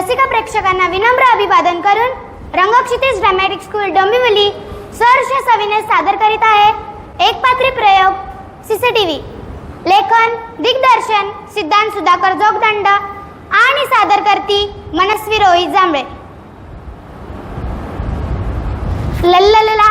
रसिका प्रेक्षकांना विनम्र अभिवादन करून रंगक्षितेश ड्रॅमॅटिक स्कूल डोंबिवली सहर्ष सविनय सादर करीत आहे. एक पात्री प्रयोग सीसीटीव्ही लेखन दिग्दर्शन सिद्धांत सुधाकर जोगदंड आणि सादर करती मनस्वी रोहित जांभळे. लल्ललला,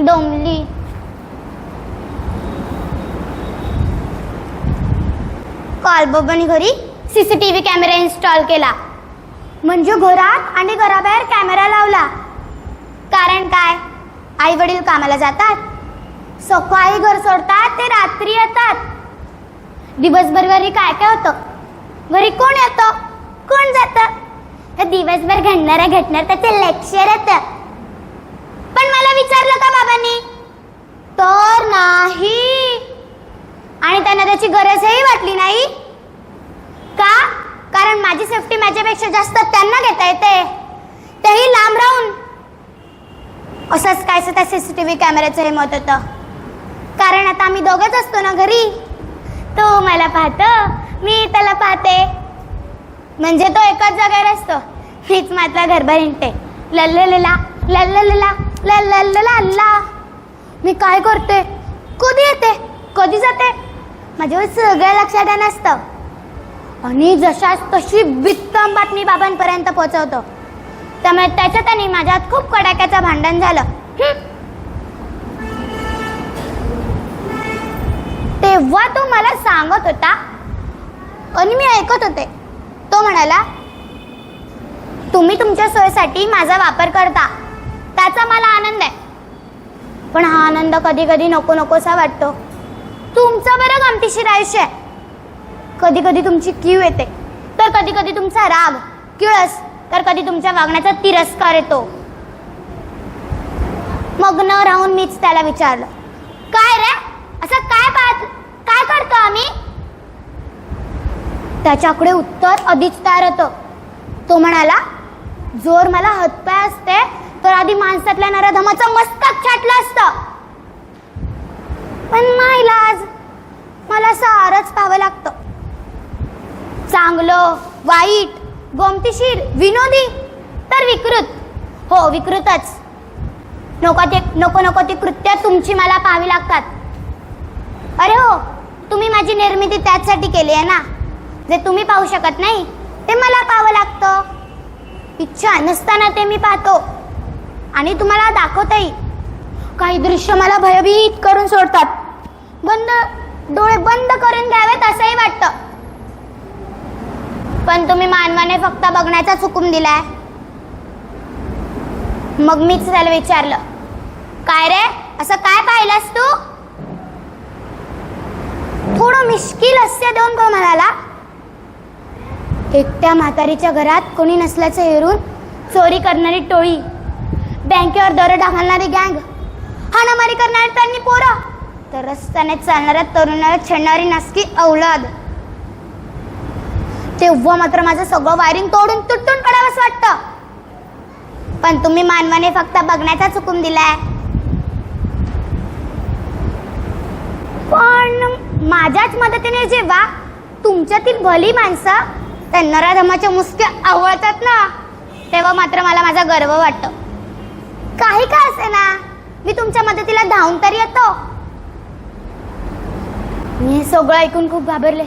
डोंबली कॉलबोबनी घरी सीसीटीव्ही कॅमेरा इन्स्टॉल केला म्हणजे घरात आणि घराबाहेर कॅमेरा लावला कारण काय आई वडील कामाला जातात सकाळी घर सोडतात ते रात्री येतात दिवसभर घरी काय काय होतं घरी कोण येतं? कोण जातं? तर दिवसभर घडणाऱ्या घटनार त्याचे लेक्चर येतं. पण मला विचारलं का बाबांनी? तर नाही. आणि त्यांना त्याची गरजही वाटली नाही. का? कारण माझी सेफ्टी माझ्यापेक्षा जास्त त्यांना घेता येते. तेही लांब राहून. असंच काय त्या सीसीटीव्ही कॅमेऱ्याचं हे मत होतं. कारण आता आम्ही दोघंच असतो ना घरी. तो मला पाहतं. मी त्याला पाहते. म्हणजे तो एकाच जागेवर असतो. मीच मात्र घरभर हिंडते. लल्ललला लल्लला लल्ललला मी काय करते? कधी येते? कधी जाते? माझ्यावर सगळं लक्षात नसतं. आणि जशाच तशी बित्तम बातमी बाबांपर्यंत पोहोचवतो. त्यामुळे त्याच्यात आणि माझ्यात खूप कडाक्याचं भांडण झालं. तेव्हा तो मला सांगत होता आणि मी ऐकत होते. तो म्हणाला तुम्ही तुमच्या सोयीसाठी माझा वापर करता. त्याचा मला आनंद आहे. पण हा आनंद कधी कधी नको नकोसा वाटतो. तुमचं बरं गमतीशीर आयुष्य आहे. कधी कधी तुमची कीव येते तर कधी कधी तुमचा राग किळस तर कधी तुमच्या वागण्याचा तिरस्कार येतो. मग न राहून मीच त्याला विचारलं काय रे? असं काय पाहत काय करतो आम्ही? त्याच्याकडे उत्तर आधीच तयार होतं. तो म्हणाला जोर मला हातपाय असते तर आधी माणसातल्या नराधमाचं मस्तक छाटलं असतं. पण माहिलाज मला सारच पाहावं लागतं. चांगलं वाईट गोमतीशीर विनोदी तर विकृत. हो विकृतच. नको ते नको नको ती कृत्य तुमची मला पाहावी लागतात. अरे हो तुम्ही माझी निर्मिती त्याचसाठी केली आहे ना. जे तुम्ही पाहू शकत नाही ते मला पाहावं लागतं. इच्छा नसताना ते मी पाहतो. आणि तुम्हाला दाखवताही. काही दृश्य मला भयभीत करून सोडतात. बंद डोळे बंद करून घ्यावेत असंही वाटतं. पण तुम्ही मानवाने फक्त बघण्याचा हुकूम दिलाय. मग मीच त्याला विचारलं काय रे असं काय पाहिलंस तू? थोडं मिश्किल हास्य देऊन तो म्हणाला एकट्या म्हातारीच्या घरात कोणी नसल्याचं हेरून चोरी करणारी टोळी. बँकेवर दरोडा घालणारी गँग. हाणामारी करणारी त्यांनी पोरं. तर रस्त्याने चालणाऱ्या तरुणाला छेडणारी नासकी औलाद. तेव्हा मात्र माझं सगळं वायरिंग तोडून तुटून पडावंच वाटतं. पण तुम्ही मानवाने फक्त बघण्याचा चुकून दिलाय. पण माझ्याच मदतीने जेव्हा तुमच्यातील भली माणसं त्या नराधमाच्या मुसक्या आवळतात ना तेव्हा मात्र मला माझा गर्व वाटतो. काही का असे ना मी तुमच्या मदतीला धावून तरी येतो. मी हे सगळं ऐकून खूप घाबरले.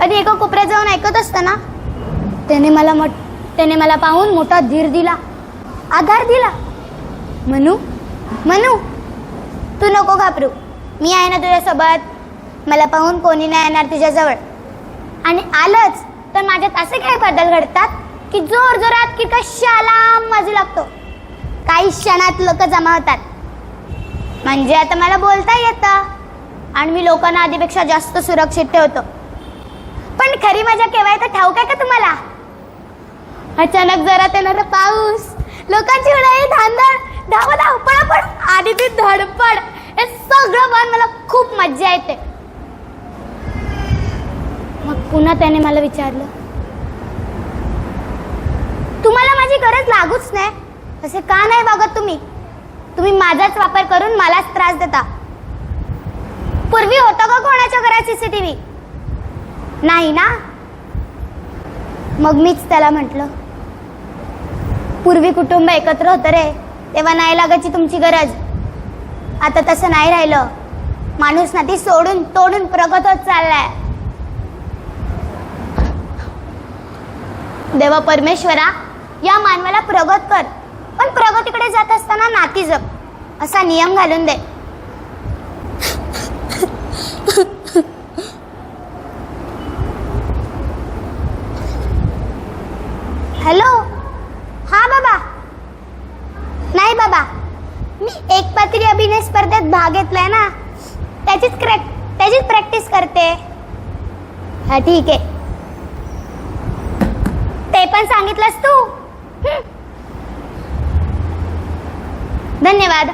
आणि एका कोपऱ्यात जाऊन ऐकत असताना त्याने मला मट त्याने मला पाहून मोठा धीर दिला. आधार दिला. मनू मनू तू नको घाबरू. मी आहे ना तुझ्यासोबत मला पाहून कोणी नाही येणार तुझ्याजवळ. आणि आलंच. तर माझ्यात असे काही बदल घडतात की जोर जोरात की कशाला मजू लागतो? काही क्षणात लोक जमा होतात. म्हणजे आता मला बोलता येतं. आणि मी लोकांना आधीपेक्षा जास्त सुरक्षित ठेवतो. पण खरी मजा केव्हा येतं ठाऊक आहे का तुम्हाला? अचानक जरा येणारा पाऊस. लोकांची उडाई धांदळ धाव धावपळ पण आणि ती धडपड. हे सगळं पाहून मला खूप मज्जा येते. पुन्हा त्याने मला विचारलं. तुम्हाला माझी गरज लागूच नाही. असे का नाही वागत तुम्ही? तुम्ही माझाच वापर करून मलाच त्रास देता. पूर्वी होतं का कोणाच्या घरात सीसीटीव्ही नाही ना? मग मीच त्याला म्हटलं पूर्वी कुटुंब एकत्र होतं रे तेव्हा नाही लागायची तुमची गरज. आता तसं नाही राहिलं. माणूस ना ती सोडून तोडून प्रगत होत चाललाय. देवा परमेश्वरा या मानवाला प्रगत कर. पण प्रगतीकडे जात असताना नाती जप असा नियम घालून दे. हॅलो? हा बाबा. नाही बाबा. मी एक पात्री अभिनय स्पर्धेत भाग घेतलाय ना. त्याचीच क्रॅक त्याचीच प्रॅक्टिस करते. हा ठीक आहे. पण सांगितलंस तू. धन्यवाद.